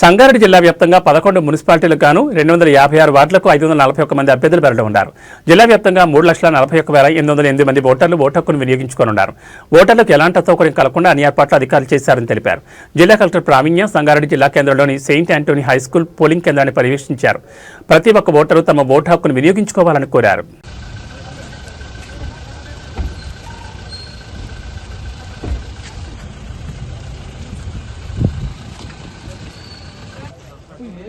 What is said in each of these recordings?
సంగారెడ్డి జిల్లా వ్యాప్తంగా పదకొండు మున్సిపాలిటీలకు గాను రెండు వందల యాభై ఆరు వార్డులకు ఐదు వందల నలభై ఒక్క మంది అభ్యర్థులు బరిలో ఉన్నారు. జిల్లా వ్యాప్తంగా మూడు లక్షల నలభై ఒక్క వేల ఎనిమిది వందల ఎనిమిది మంది ఓటర్లు ఓటు హక్కును వినియోగించుకోనున్నారు. ఓటర్లకు ఎలాంటి అసౌకర్యం కలగకుండా అన్ని ఏర్పాట్లు అధికారులు చేశారని తెలిపారు. జిల్లా కలెక్టర్ ప్రావీణ్య సంగారెడ్డి జిల్లా కేంద్రంలోని Saint Antony high school polling కేంద్రాన్ని పర్యవేక్షించారు. ప్రతి ఒక్క ఓటరు తమ ఓటు హక్కును వినియోగించుకోవాలని కోరారు. తప్పు ఇది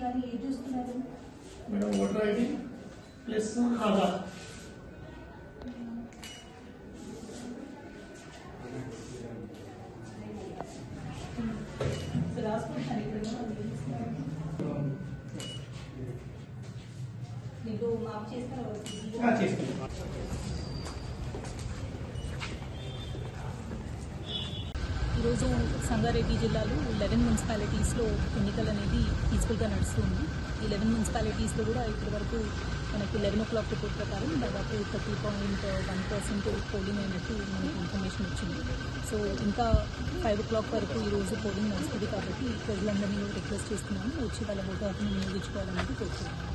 అది ఏం చూస్తున్నారు madam voter ID plus Aadhaar so రాసుకుంటాను ఇక్కడ మీకు మాప్ చేస్తారా చేసుకుంటాం ఈరోజు సంగారెడ్డి జిల్లాలో లెవెన్ మున్సిపాలిటీస్లో ఎన్నికలు అనేది పీస్ఫుల్గా నడుస్తుంది ఈ లెవెన్ మున్సిపాలిటీస్లో కూడా ఇప్పటి వరకు మనకి లెవెన్ ఓ క్లాక్ రిపోర్ట్ ప్రకారం దాదాపు thirty point one percent polling అయినట్టు మనకి ఇన్ఫర్మేషన్ వచ్చింది. సో ఇంకా ఫైవ్ ఓ క్లాక్ వరకు ఈరోజు పోలింగ్ నడుస్తుంది కాబట్టి ప్రజలందరినీ రిక్వెస్ట్ చేస్తున్నాము. వచ్చి వాళ్ళ ఓటు హక్కును వినియోగించుకోవాలనేది కోరుతున్నాను